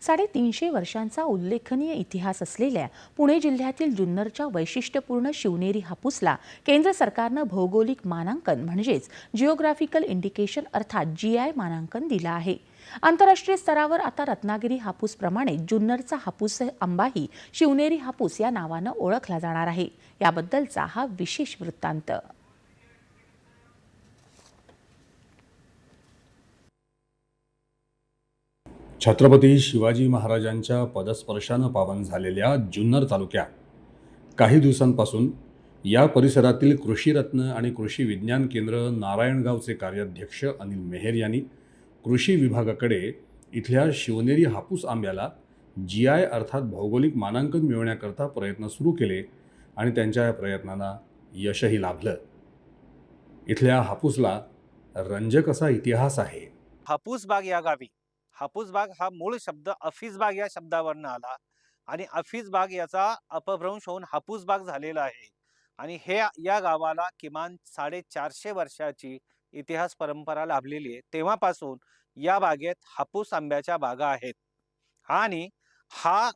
साडेतीनशे वर्षांचा उल्लेखनीय इतिहास असलेल्या पुणे जिल्ह्यातील जुन्नरच्या वैशिष्ट्यपूर्ण शिवनेरी हापूसला केंद्र सरकारनं भौगोलिक मानांकन म्हणजेच जिओग्राफिकल इंडिकेशन अर्थात जी आय मानांकन दिलं आहे. आंतरराष्ट्रीय स्तरावर आता रत्नागिरी हापूसप्रमाणे जुन्नरचा हापूस आंबाही शिवनेरी हापूस या नावानं ओळखला जाणार आहे. याबद्दलचा हा विशेष वृत्तांत. छत्रपती शिवाजी महाराजांच्या पदस्पर्शानं पावन झालेल्या जुन्नर तालुक्यात काही दिवसांपासून या परिसरातील कृषीरत्न आणि कृषी विज्ञान केंद्र नारायणगावचे कार्याध्यक्ष अनिल मेहेर यांनी कृषी विभागाकडे इथल्या शिवनेरी हापूस आंब्याला जी आय अर्थात भौगोलिक मानांकन मिळवण्याकरता प्रयत्न सुरू केले आणि त्यांच्या या प्रयत्नांना यशही लाभलं. इथल्या हापूसला रंजक असा इतिहास आहे. हापूस बाग या गावी हापूस बाग हा मूळ शब्द अफीस बाग या शब्दावरनं आला आणि अफिजबाग बाग याचा अपभ्रंश होऊन हापूस बाग झालेला आहे. आणि हे या गावाला किमान साडेचारशे वर्षाची इतिहास परंपरा लाभलेली आहे. तेव्हापासून या बागेत हापूस आंब्याच्या बागा आहेत. आणि हा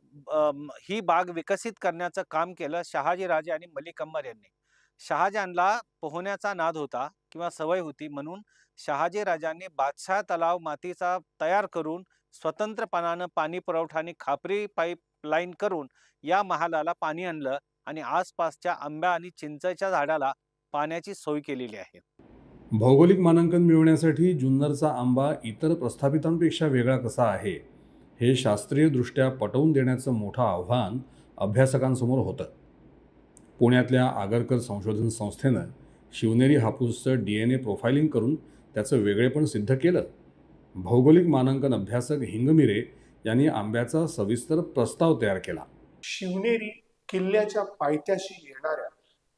ही बाग विकसित करण्याचं काम केलं शहाजीराजे आणि मलिक अंबर यांनी. शहाजहानला पोहण्याचा नाद होता. किंवा सवय होती म्हणून शहाजी राजांनी बादशाह तलाव मातीचा तयार करून स्वतंत्रपणानं पाणी पुरवठा आणि खापरी पाईपलाईन करून या महालाला पाणी आणलं आणि आसपासच्या आंब्या आणि चिंचेच्या झाडाला पाण्याची सोय केलेली आहे. भौगोलिक मानांकन मिळवण्यासाठी जुन्नरचा आंबा इतर प्रस्थापितांपेक्षा वेगळा कसा आहे हे शास्त्रीयदृष्ट्या पटवून देण्याचं मोठं आव्हान अभ्यासकांसमोर होतं. पुण्यातल्या आगरकर संशोधन संस्थेनं शिवनेरी हापूसचं डी एन ए प्रोफायलिंग करून त्याचं वेगळेपण सिद्ध केलं? भौगोलिक मानांकन अभ्यासक हिंगमिरे यांनी आंब्याचा सविस्तर प्रस्ताव तयार केला. शिवनेरी किल्ल्याच्या पायथ्याशी येणाऱ्या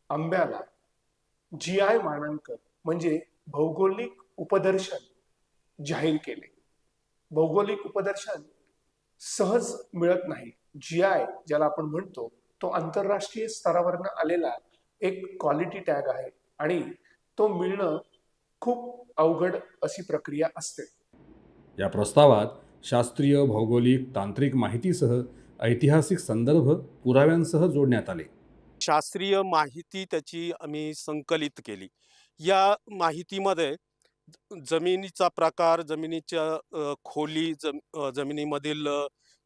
आंब्याला जी आय मानांकन म्हणजे भौगोलिक उपदर्शन जाहीर केले. भौगोलिक उपदर्शन सहज मिळत नाही. जी आय ज्याला आपण म्हणतो तो आंतरराष्ट्रीय स्तरावरनं आलेला एक क्वालिटी टॅग आहे. आणि तो मिळणं खूप अवघड अशी प्रक्रिया असते. या प्रस्तावात शास्त्रीय भौगोलिक तांत्रिक माहितीसह ऐतिहासिक संदर्भ पुराव्यांसह जोडण्यात आले. शास्त्रीय माहिती त्याची आम्ही संकलित केली. या माहितीमध्ये जमिनीचा प्रकार जमिनीच्या खोली जम जमिनीमधील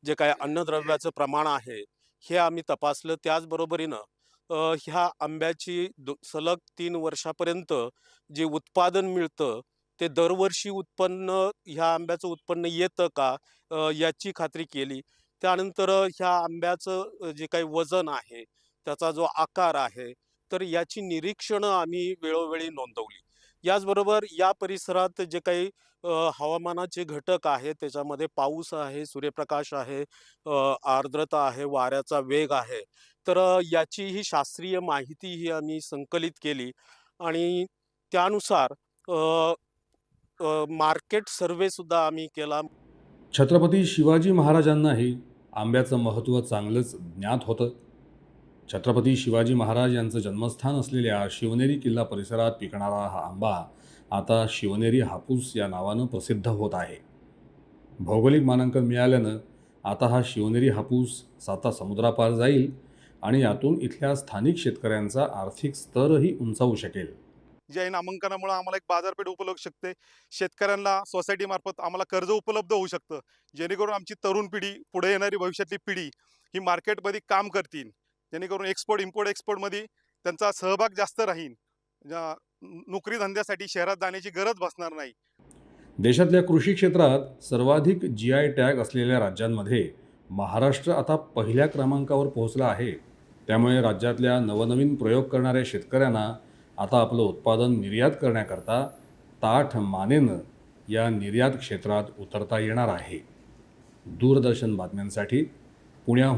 जे काय अन्नद्रव्याचं प्रमाण आहे हे आम्ही तपासलं. त्याचबरोबरीनं ह्या आंब्याची दो सलग तीन वर्षापर्यंत जे उत्पादन मिळतं ते दरवर्षी उत्पन्न ह्या आंब्याचं उत्पन्न येतं का? याची खात्री केली. त्यानंतर ह्या आंब्याचं जे काही वजन आहे त्याचा जो आकार आहे तर याची निरीक्षणं आम्ही वेळोवेळी नोंदवली. याचबरोबर या परिसरात जे काही हवामानाचे घटक आहेत त्याच्यामध्ये पाऊस आहे सूर्यप्रकाश आहे आर्द्रता आहे वाऱ्याचा वेग आहे तर याची ही शास्त्रीय माहिती ही आम्ही संकलित केली आणि त्यानुसार मार्केट सर्वेसुद्धा आम्ही केला. छत्रपती शिवाजी महाराजांनाही आंब्याचं महत्त्व चांगलंच ज्ञात होतं. छत्रपती शिवाजी महाराज यांचं जन्मस्थान असलेल्या शिवनेरी किल्ला परिसरात पिकणारा हा आंबा आता शिवनेरी हापूस या नावानं प्रसिद्ध होत आहे. भौगोलिक मानांकन मिळाल्यानं आता हा शिवनेरी हापूस साता समुद्रापार जाईल आणि यातून इथल्या स्थानिक शेतकऱ्यांचा आर्थिक स्तरही उंचावू शकेल. जे नामांकनामुळे आम्हाला एक बाजारपेठ उपलब्ध शकते. शेतकऱ्यांना सोसायटी मार्फत आम्हाला कर्ज उपलब्ध होऊ शकतं. जेणेकरून आमची तरुण पिढी पुढे येणारी भविष्यातली पिढी ही मार्केटमध्ये काम करतील. जेणेकरून एक्सपोर्ट इम्पोर्ट एक्सपोर्टमध्ये त्यांचा सहभाग जास्त राहील. नोकरी धंद्यासाठी शहरात जाण्याची गरज भासणार नाही. देशातल्या कृषी क्षेत्रात सर्वाधिक जी आय टॅग असलेल्या राज्यांमध्ये महाराष्ट्र आता पहिल्या क्रमांकावर पोहोचला आहे. त्यामुळे राज्यातल्या नवनवीन प्रयोग करणाऱ्या शेतकऱ्यांना आता आपलं उत्पादन निर्यात करण्याकरता ताठ मानेनं या निर्यात क्षेत्रात उतरता येणार आहे. दूरदर्शन बातम्यांसाठी पुण्याहून